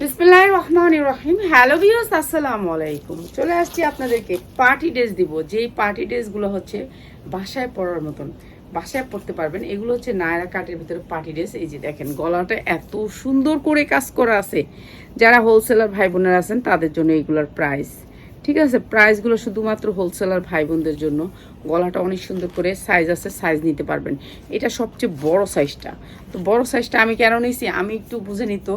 বিসমিল্লাহ রহমান রহিম। Hello views আসসালামু আলাইকুম। চলে আসছি আপনাদেরকে পার্টি ড্রেস দিব। যেই পার্টি ড্রেসগুলো হচ্ছে বাসায় পরার মতন, বাসায় পড়তে পারবেন, এগুলো হচ্ছে নায়রা কাটের ভিতরে পার্টি ড্রেস। এই যে দেখেন, গলাটা এত সুন্দর করে কাজ করা আছে। যারা হোলসেলার ভাই বোনেরা আছেন, তাদের জন্য এগুলোর প্রাইস ঠিক আছে প্রাইসগুলো শুধুমাত্র হোলসেলার ভাই বোনদের জন্য। গলাটা অনেক সুন্দর করে সাইজ আছে সাইজ নিতে পারবেন। এটা সবচেয়ে বড় সাইজটা তো বড় সাইজটা আমি কেন নিয়েছি? আমি একটু বুঝে নিত।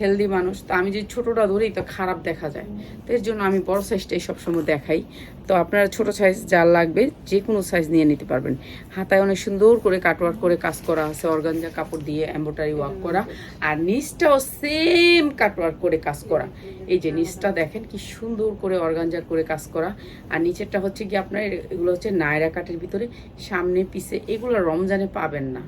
হেলদি মানুষ, তো আমি যদি ছোটোটা ধরি তো খারাপ দেখা যায়। তো এর জন্য আমি বড় সাইজটাই সবসময় দেখাই। তো আপনারা ছোট সাইজ যার লাগবে যে কোনো সাইজ নিয়ে নিতে পারবেন। হাতায় অনেক সুন্দর করে কাটওয়ার্ক করে কাজ করা আছে, অর্গানজা কাপড় দিয়ে এম্ব্রয়ডারি ওয়ার্ক করা। আর নিচটাও সেম কাটওয়ার্ক করে কাজ করা। এই যে নিচটা দেখেন কি সুন্দর করে অর্গানজা করে কাজ করা। আর নিচেরটা হচ্ছে কি আপনার, এগুলো হচ্ছে নায়রা কাটের ভিতরে, সামনে পিছে এগুলো রমজানে পাবেন না।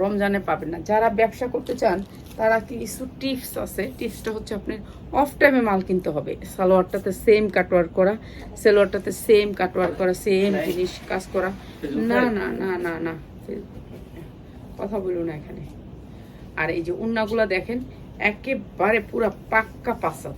রমজানে পাবেন না। যারা ব্যবসা করতে চান তারা কিছু টিপস আছে। টিপসটা হচ্ছে আপনার অফ টাইমে মাল কিনতে হবে। সালোয়ারটাতে সেম কাটওয়ার্ক করা সালোয়ারটাতে সেম কাটওয়ার্ক করা সেম জিনিস কাজ করা। না না না না না কথা বলুন না এখানে। আর এই যে উন্নাগুলো দেখেন একেবারে পুরা পাক্কা পাসাদ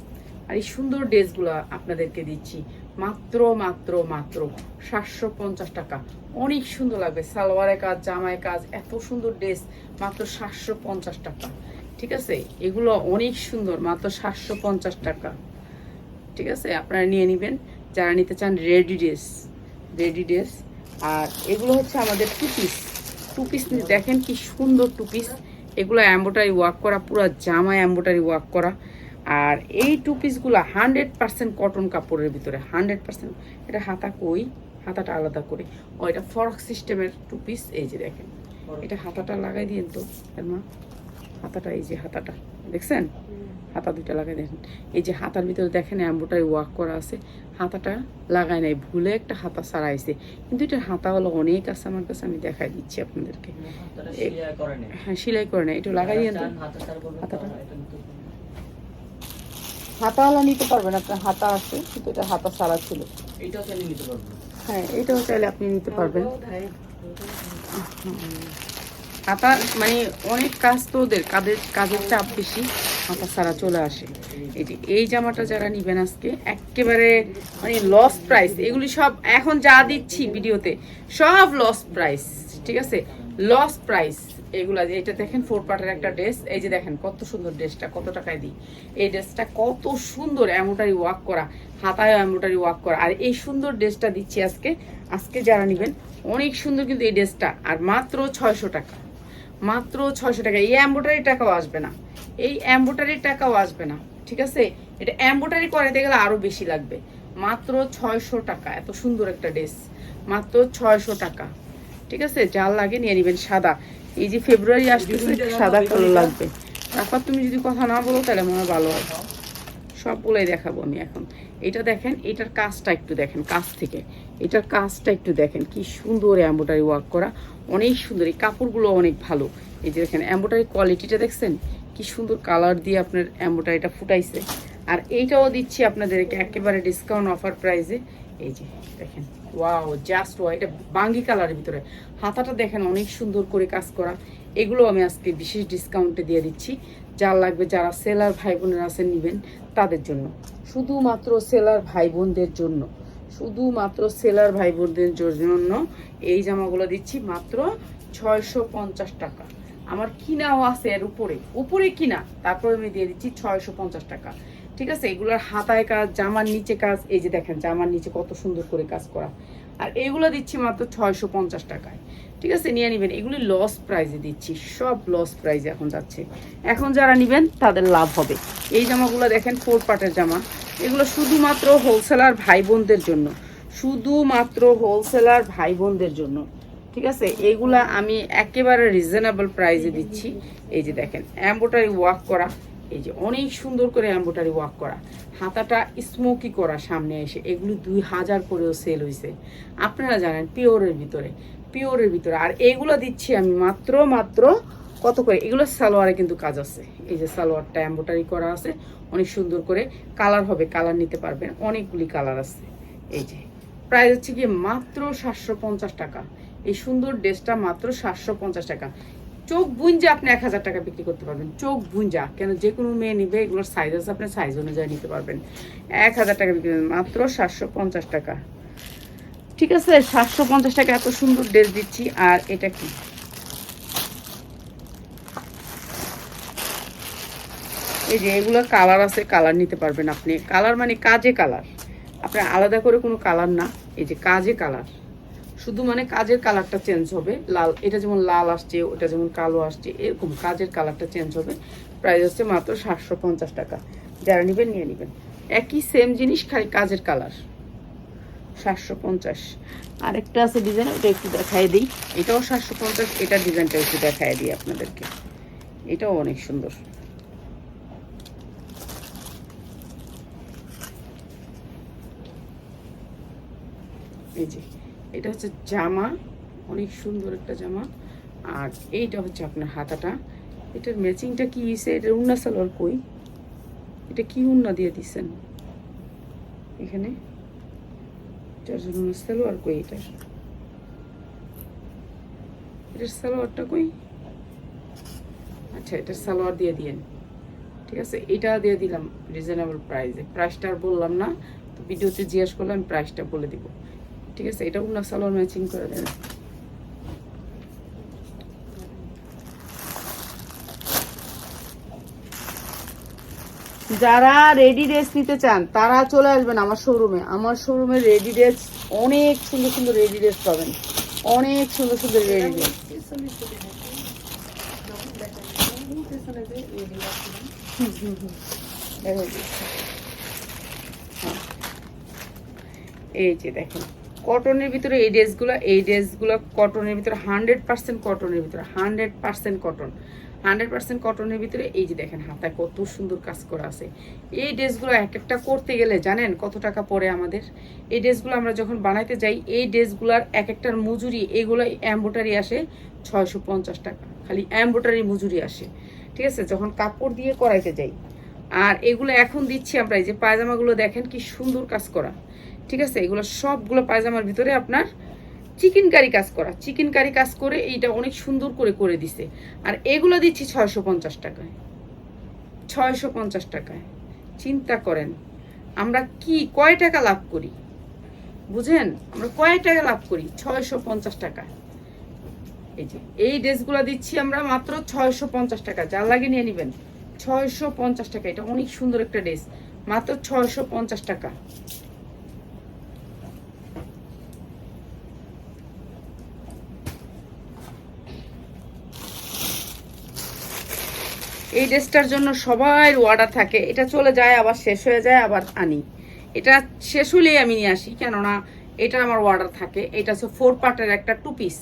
আর এই সুন্দর ড্রেসগুলো আপনাদেরকে দিচ্ছি। মাত্র মাত্র মাত্র সাতশো পঞ্চাশ টাকা। অনেক সুন্দর লাগবে। সালোয়ারের কাজ জামায় কাজ, এত সুন্দর ড্রেস, মাত্র সাতশো পঞ্চাশ টাকা। ঠিক আছে? এগুলো অনেক সুন্দর, মাত্র সাতশো পঞ্চাশ টাকা। ঠিক আছে? আপনারা নিয়ে নেবেন। যারা নিতে চান রেডি ড্রেস রেডি ড্রেস। আর এগুলো হচ্ছে আমাদের টু পিস। টু পিস দেখেন কি সুন্দর টু পিস। এগুলো এম্বোটারি ওয়ার্ক করা, পুরো জামা এম্বোটারি ওয়ার্ক করা। আর এই টু পিসগুলো হান্ড্রেড পার্সেন্ট কটন কাপড়ের ভিতরে হান্ড্রেড পার্সেন্ট এটা হাতা কই? হাতাটা আলাদা করে। ও এটা ফরক সিস্টেমের টু পিস এই যে দেখেন। এটা হাতাটা লাগাই দিন তো মা। হাতাটা এই যে হাতাটা দেখছেন? হাতা দুইটা লাগাই দেখেন এই যে হাতার ভিতরে দেখেন এম্বোটারি ওয়াক করা আছে। হাতাটা লাগাই নাই ভুলে একটা হাতা সারাইছে কিন্তু এটার হাতা হলো অনেক আছে আমার কাছে আমি দেখাই দিচ্ছি আপনাদেরকে। হ্যাঁ সেলাই করে না এটা লাগাই দিন তো। হাতাটা হাতাওয়ালা নিতে পারবেন আপনার হাতা আছে কিন্তু এটা হাতা সারা ছিল। হ্যাঁ এটাও চাইলে আপনি নিতে পারবেন। হাতা মানে অনেক কাজ তো ওদের কাজের কাজের চাপ বেশি হাতা সারা চলে আসে। এই যে এই জামাটা যারা নিবেন আজকে একেবারে মানে লস প্রাইস এগুলি সব এখন যা দিচ্ছি ভিডিওতে সব লস প্রাইস ঠিক আছে? লস প্রাইস এগুলা এটা দেখেন ফোর পার্টের একটা ড্রেস এই যে দেখেন, কত সুন্দর ড্রেসটা কত টাকায় দিই। এই ড্রেসটা কত সুন্দর এমোটারি ওয়াক করা, হাতায় এমোটারি ওয়াক করা। আর এই সুন্দর ড্রেসটা দিচ্ছি আজকে। আজকে যারা নেবেন, অনেক সুন্দর কিন্তু এই ড্রেসটা আর মাত্র ছয়শো টাকা। মাত্র ছয়শো টাকা। এই এম্বোটারি টাকাও আসবে না। এই এম্বোটারির টাকাও আসবে না। ঠিক আছে? এটা এম্বোটারি করাতে গেলে আরও বেশি লাগবে। মাত্র ছয়শো টাকা। এত সুন্দর একটা ড্রেস মাত্র ছয়শো টাকা। ঠিক আছে? যার লাগে নিয়ে নেবেন সাদা। এই যে ফেব্রুয়ারি আসতেছে সাদা কালো লাগবে। তারপর তুমি যদি কথা না বলো তাহলে মনে হয় ভালো হয়। সব বলেই দেখাবো আমি এখন। এটা দেখেন এটার কাজটা একটু দেখেন কাজ থেকে। এটার কাজটা একটু দেখেন কি সুন্দর এম্বোটারি ওয়ার্ক করা। অনেক সুন্দর এই কাপড়গুলো অনেক ভালো। এই যে দেখেন এম্বোটারি কোয়ালিটিটা দেখছেন? কি সুন্দর কালার দিয়ে আপনার এম্বোটারিটা ফুটাইছে। আর এইটাও দিচ্ছি আপনাদেরকে একেবারে ডিসকাউন্ট অফার প্রাইসে এই যে দেখেন। ওয়াও জাস্ট ওয়া এটা বাঙ্গি কালারের ভিতরে। হাতাটা দেখেন, অনেক সুন্দর করে কাজ করা। এগুলো আমি আজকে বিশেষ ডিসকাউন্টে দিয়ে দিচ্ছি। যার লাগবে, যারা সেলার ভাই বোনেরা আছেন, নেবেন তাদের জন্য। শুধুমাত্র সেলার ভাই বোনদের জন্য। শুধুমাত্র সেলার ভাই বোনদের জন্য এই জামাগুলো দিচ্ছি মাত্র ছয়শো পঞ্চাশ টাকা। আমার কিনাও আছে এর উপরে। উপরে কিনা, তারপরে আমি দিয়ে দিচ্ছি ছয়শো পঞ্চাশ টাকা। ঠিক আছে? এগুলোর হাতায় কাজ, জামার নিচে কাজ, এই যে দেখেন, জামার নিচে কত সুন্দর করে কাজ করা। আর এগুলো দিচ্ছি মাত্র ছয়শো পঞ্চাশ টাকায়। ঠিক আছে? নিয়ে নেবেন। এগুলি লস প্রাইজে দিচ্ছি। সব লস প্রাইজে এখন যাচ্ছে। এখন যারা নেবেন, তাদের লাভ হবে। এই জামাগুলো দেখেন ফোর পার্টের জামা। এগুলো শুধুমাত্র হোলসেলার ভাই বোনদের জন্য। শুধুমাত্র হোলসেলার ভাই বোনদের জন্য। ঠিক আছে? এগুলা আমি একেবারে রিজনেবল প্রাইজে দিচ্ছি। এই যে দেখেন এম্বোটারি ওয়ার্ক করা। এই যে অনেক সুন্দর করে এম্বোটারি ওয়ার্ক করা। হাতাটা স্মোকি করা সামনে এসে, এগুলো দুই হাজার করেও সেল হয়েছে আপনারা জানেন, পিওরের ভিতরে পিওরের ভিতরে। আর এগুলো দিচ্ছি আমি মাত্র মাত্র কত করে? এগুলো সালোয়ারে কিন্তু কাজ আছে। এই যে সালোয়ারটা এম্বোটারি করা আছে, অনেক সুন্দর করে কালার হবে, কালার নিতে পারবেন। অনেকগুলি কালার আছে। এই যে, প্রাইস হচ্ছে কি মাত্র সাতশো পঞ্চাশ টাকা। এই সুন্দর ড্রেসটা মাত্র সাতশো পঞ্চাশ টাকা। চোখ বুঞ্জা আপনি এক হাজার টাকা বিক্রি করতে পারবেন। চোখ বুঞ্জা কেন? যে কোনো মেয়ে নিবে, এগুলোর সাইজ আছে, আপনি সাইজ অনুযায়ী নিতে পারবেন। এক হাজার টাকা বিক্রি মাত্র সাতশো পঞ্চাশ টাকা। ঠিক আছে, সাতশো পঞ্চাশ টাকা এত সুন্দর ড্রেস দিচ্ছি। আর এটা কি? এই যে এগুলো কালার আছে কালার নিতে পারবেন আপনি। কালার মানে কাজে কালার আপনার আলাদা করে কোনো কালার না। এই যে কাজে কালার শুধু মানে কাজের কালারটা চেঞ্জ হবে, লাল, এটা যেমন লাল আসছে, ওটা যেমন কালো আসছে, এরকম কাজের কালারটা চেঞ্জ হবে। প্রাইস হচ্ছে মাত্র সাতশো পঞ্চাশ টাকা। যারা নেবেন, নিয়ে নেবেন। একই সেম জিনিস, খালি কাজের কালার। সাতশো পঞ্চাশ। আরেকটা আছে ডিজাইন ওটা একটু দেখাই দিই। এটাও সাতশো পঞ্চাশ, এটা ডিজাইনটা একটু দেখাই দিই আপনাদেরকে। এটাও অনেক সুন্দর। এই যে। এটা হচ্ছে জামা, অনেক সুন্দর একটা জামা। আর এইটা হচ্ছে আপনার হাতাটা। এটার ম্যাচিংটা কি হয়েছে এটার উন্না সালোয়ার কই? এটা কি উন্না দিয়ে দিছেন? এখানে? এটার জন্য সালোয়ার কই এটার এটার সালোয়ারটা কই? আচ্ছা এটার সালোয়ার দিয়ে দিয়েন। ঠিক আছে, এটা দিয়ে দিলাম রিজনেবল প্রাইসে। প্রাইসটা আর বললাম না, তো ভিডিওতে জিজ্ঞেস করলে আমি প্রাইসটা বলে দিব। ঠিক আছে এটা উন্না সালোয়ার ম্যাচিং করে দেন। যারা রেডি ড্রেস নিতে চান, তারা চলে আসবেন আমার শোরুমে আমার শোরুমে রেডি ড্রেস অনেক সুন্দর সুন্দর রেডি ড্রেস পাবেন। অনেক সুন্দর সুন্দর রেডি ড্রেস এই যে দেখেন। কটনের ভিতরে এই ড্রেসগুলো এই ড্রেসগুলো কটনের ভিতরে হান্ড্রেড পার্সেন্ট কটনের ভিতরে hundred percent cotton hundred percent কটনের ভিতরে এই যে দেখেন হাতায় কত সুন্দর কাজ করা আছে। এই ড্রেসগুলো এক একটা করতে গেলে জানেন কত টাকা পড়ে আমাদের? এই ড্রেসগুলো আমরা যখন বানাইতে যাই, এই ড্রেসগুলোর এক একটার মজুরি, এগুলো এম্বোটারি আসে ছয়শো পঞ্চাশ টাকা। খালি এম্বোটারি মজুরি আসে। ঠিক আছে? যখন কাপড় দিয়ে করাইতে যাই। আর এগুলো এখন দিচ্ছি আমরা, এই যে পায়জামাগুলো দেখেন কি সুন্দর কাজ করা। ঠিক আছে? এগুলো সবগুলো পায়জামার ভিতরে আপনার চিকেন কারি কাজ করা। চিকেন কারি কাজ করে এইটা অনেক সুন্দর করে করে দিছে। আর এগুলো দিচ্ছি ছয়শো পঞ্চাশ টাকায়। ছয়শো পঞ্চাশ টাকায়। চিন্তা করেন, আমরা কি কয় টাকা লাভ করি? বুঝেন? আমরা কয় টাকা লাভ করি? ছয়শো পঞ্চাশ টাকা এই যে, এই ড্রেসগুলো দিচ্ছি আমরা মাত্র ছয়শো পঞ্চাশ টাকা। যা লাগে নিয়ে নেবেন। ছয়শো পঞ্চাশ টাকা। এটা অনেক সুন্দর একটা ড্রেস। মাত্র ছয়শো পঞ্চাশ টাকা। এই ড্রেসটার জন্য সবাই অর্ডার থাকে। এটা চলে যায়, আবার শেষ হয়ে যায়, আবার আনি। এটা শেষ হলেই আমি নিয়ে আসি, কেননা এটা আমার অর্ডার থাকে। এটা হচ্ছে ফোর পার্টের একটা টু পিস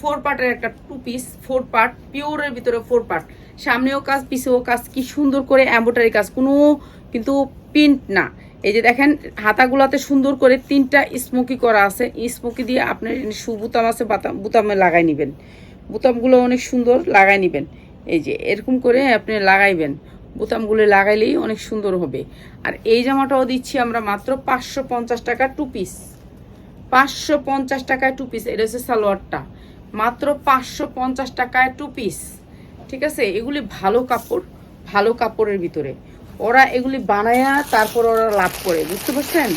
ফোর পার্টের একটা টু পিস ফোর পার্ট পিওরের ভিতরে ফোর পার্ট সামনেও কাজ, পিছেও কাজ, কি সুন্দর করে এম্বোটারি কাজ। কোনো কিন্তু প্রিন্ট না। এই যে দেখেন, হাতাগুলাতে সুন্দর করে তিনটা স্মোকি করা আছে। স্মোকি দিয়ে আপনার সু বুতাম আছে বুতামে লাগাই নেবেন। বুতামগুলো অনেক সুন্দর, লাগাই নেবেন। এই যে, এরকম করে আপনি লাগাইবেন। বোতামগুলো লাগাইলেই অনেক সুন্দর হবে। আর এই জামাটাও দিচ্ছি আমরা মাত্র পাঁচশো পঞ্চাশ টাকা টু পিস পাঁচশো পঞ্চাশ টাকায় টু পিস এটা হচ্ছে সালোয়ারটা। মাত্র পাঁচশো পঞ্চাশ টাকায় টু পিস ঠিক আছে? এগুলি ভালো কাপড়, ভালো কাপড়ের ভিতরে। ওরা এগুলি বানায়া তারপর ওরা লাভ করে, বুঝতে পারছেন?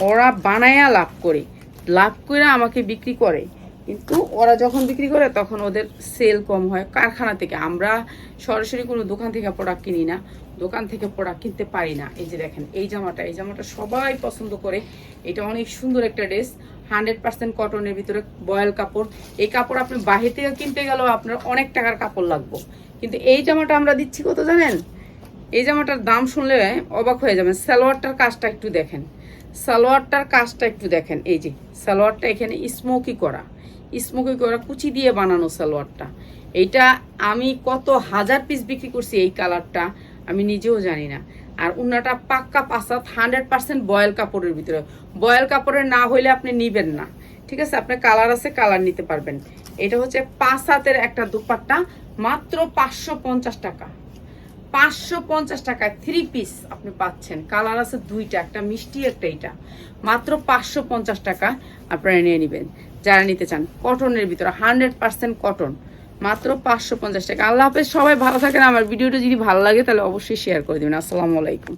ওরা বানায়া লাভ করে। লাভ করে আমাকে বিক্রি করে। কিন্তু ওরা যখন বিক্রি করে তখন ওদের সেল কম হয়। কারখানা থেকে। আমরা সরাসরি কোনো দোকান থেকে প্রোডাক্ট কিনি না। দোকান থেকে প্রোডাক্ট কিনতে পারি না। এই যে দেখেন, এই জামাটা এই জামাটা সবাই পছন্দ করে। এটা অনেক সুন্দর একটা ড্রেস হান্ড্রেড পার্সেন্ট কটনের ভিতরে বয়েল কাপড়। এই কাপড় আপনি বাহির থেকে কিনতে গেলেও আপনার অনেক টাকার কাপড় লাগবে। কিন্তু এই জামাটা আমরা দিচ্ছি কত জানেন? এই জামাটার দাম শুনলে অবাক হয়ে যাবেন। সালোয়ারটার কাজটা একটু দেখেন। সালোয়ারটার কাজটা একটু দেখেন। এই যে, সালোয়ারটা এখানে স্মোকি করা। স্মোকি করা কুচি দিয়ে বানানো সালোয়ারটা। এইটা আমি কত হাজার পিস বিক্রি করছি এই কালারটা, আমি নিজেও জানি না। আর উন্নাটা পাক্কা পাসাত হান্ড্রেড পার্সেন্ট বয়েল কাপড়ের ভিতরে। বয়েল কাপড়ের না হইলে আপনি নিবেন না। ঠিক আছে? আপনার কালার আছে, কালার নিতে পারবেন। এটা হচ্ছে পাঁচ হাতের একটা দুপাট্টা, মাত্র পাঁচশো পঞ্চাশ টাকা। পাঁচশো পঞ্চাশ টাকায় থ্রি পিস আপনি পাচ্ছেন। কালার আছে দুইটা, একটা মিষ্টি, একটা এটা মাত্র পাঁচশো পঞ্চাশ টাকা আপনারা নিয়ে নেবেন। যারা নিতে চান কটনের ভিতরে হান্ড্রেড পার্সেন্ট কটন মাত্র পাঁচশো পঞ্চাশ টাকা। আল্লাহ হাফেজ, সবাই ভালো থাকেন। আমার ভিডিওটা যদি ভালো লাগে, তাহলে অবশ্যই শেয়ার করে দেবেন। আসসালামু আলাইকুম।